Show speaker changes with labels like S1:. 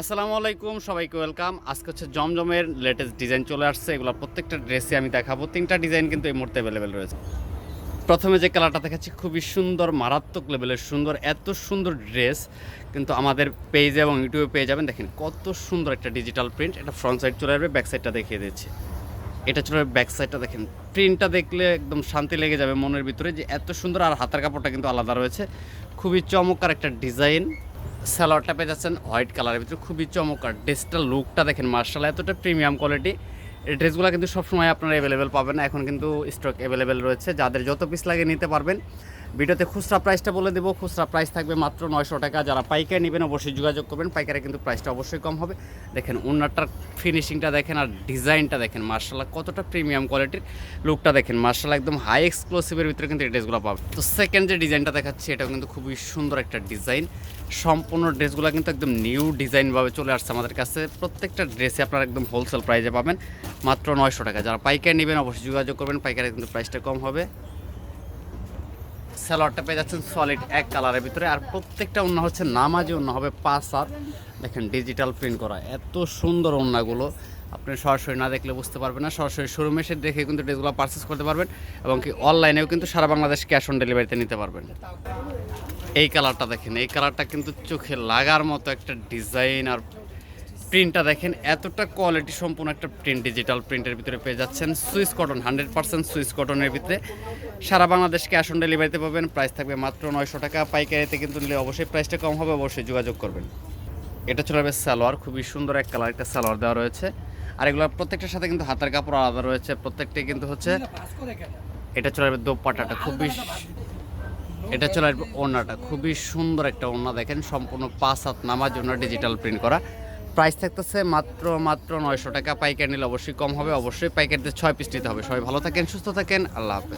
S1: আসসালামু আলাইকুম, সবাইকে ওয়েলকাম। আজকে হচ্ছে জমজমের লেটেস্ট ডিজাইন চলে আসছে। এগুলো প্রত্যেকটা ড্রেসে আমি দেখাবো। তিনটা ডিজাইন কিন্তু এই মুহূর্তে অ্যাভেলেবেল রয়েছে। প্রথমে যে কালারটা দেখাচ্ছি, খুবই সুন্দর, মারাত্মক লেভেলের সুন্দর, এত সুন্দর ড্রেস কিন্তু আমাদের পেজে এবং ইউটিউবে পেয়ে যাবেন। দেখেন কত সুন্দর একটা ডিজিটাল প্রিন্ট এটা ফ্রন্ট সাইড চলে আসবে ব্যাক সাইডটা দেখিয়ে দিচ্ছি। এটা চলে ব্যাক সাইডটা দেখেন। প্রিন্টটা দেখলে একদম শান্তি লেগে যাবে মনের ভিতরে যে এত সুন্দর আর হাতার কাপড়টা কিন্তু আলাদা রয়েছে। খুবই চমৎকার একটা ডিজাইন স্যালোয়ারটা পেয়ে যাচ্ছেন হোয়াইট কালারের ভিতরে। খুবই চমৎকার ড্রেসটার লুকটা দেখেন, মার্শাল, এতটা প্রিমিয়াম কোয়ালিটি। এই ড্রেসগুলো কিন্তু সবসময় আপনারা অ্যাভেলেবেল পাবেন। এখন কিন্তু স্টক অ্যাভেলেবেল রয়েছে। যাদের যত পিস লাগে নিতে পারবেন। ভিডিওতে খুচরা প্রাইসটা বলে দেবো। খুচরা প্রাইস থাকবে মাত্র নয়শো টাকা। যারা পাইকারি নেবেন, অবশ্যই যোগাযোগ করবেন। পাইকারে কিন্তু প্রাইসটা অবশ্যই কম হবে। দেখেন ওনারটার ফিনিশিংটা দেখেন আর ডিজাইনটা দেখেন, মার্শাল্লাহ, কতটা প্রিমিয়াম কোয়ালিটির লুকটা দেখেন। মার্শাল্লাহ, একদম হাই এক্সক্লুসিভের ভিতরে কিন্তু এই ড্রেসগুলো পাবে তো সেকেন্ড যে ডিজাইনটা দেখাচ্ছি, এটাও কিন্তু খুবই সুন্দর একটা ডিজাইন সম্পূর্ণ ড্রেসগুলো কিন্তু একদম নিউ ডিজাইনভাবে চলে আসছে আমাদের কাছে। প্রত্যেকটা ড্রেসে আপনারা একদম হোলসেল প্রাইসে পাবেন। মাত্র নয়শো টাকা। যারা পাইকারি নেবেন, অবশ্যই যোগাযোগ করবেন। পাইকারে কিন্তু প্রাইসটা কম হবে। স্যালোয়ারটা পেয়ে যাচ্ছেন সলিড এক কালারের ভিতরে। আর প্রত্যেকটা ওন্না হচ্ছে নামাজি ওন্না হবে পাঁচ হাত দেখেন ডিজিটাল প্রিন্ট করা। এত সুন্দর ওন্নাগুলো আপনি সরাসরি না দেখলে বুঝতে পারবেন না। সরাসরি শোরুমে এসে দেখে কিন্তু ড্রেসগুলো পারচেস করতে পারবেন এবং কি অনলাইনেও কিন্তু সারা বাংলাদেশ ক্যাশ অন ডেলিভারিতে নিতে পারবেন। এই কালারটা দেখেন। এই কালারটা কিন্তু চোখে লাগার মতো একটা ডিজাইন আর প্রিন্টটা দেখেন, এতটা কোয়ালিটি সম্পূর্ণ একটা প্রিন্ট ডিজিটাল প্রিন্টের ভিতরে পেয়ে যাচ্ছেন। Swiss cotton hundred percent Swiss কটনের ভিতরে। সারা বাংলাদেশ ক্যাশ অন ডেলিভারিতে পাবেন প্রাইস থাকবে মাত্র নয়শো টাকা। পাইকারিতে কিন্তু নিলে অবশ্যই প্রাইসটা কম হবে, অবশ্যই যোগাযোগ করবেন। এটা চলে যাবে সালোয়ার, খুবই সুন্দর এক কালার একটা সালোয়ার দেওয়া রয়েছে। আর এগুলো প্রত্যেকটার সাথে কিন্তু হাতের কাপড় আলাদা রয়েছে, প্রত্যেকটাই কিন্তু হচ্ছে এটা চলে যাবে দোপাটাটা খুবই এটা চলে আসবে ওড়নাটা। খুবই সুন্দর একটা ওড়না দেখেন, সম্পূর্ণ পাঁচ হাত নামার জন্য ডিজিটাল প্রিন্ট করা। প্রাইস থাকতেছে মাত্র মাত্র নয়শো টাকা। পাইকারি নিলে অবশ্যই কম হবে। অবশ্যই পাইকারিতে ছয় পিস নিতে হবে। সবাই ভালো থাকেন, সুস্থ থাকেন। আল্লাহ হাফেজ।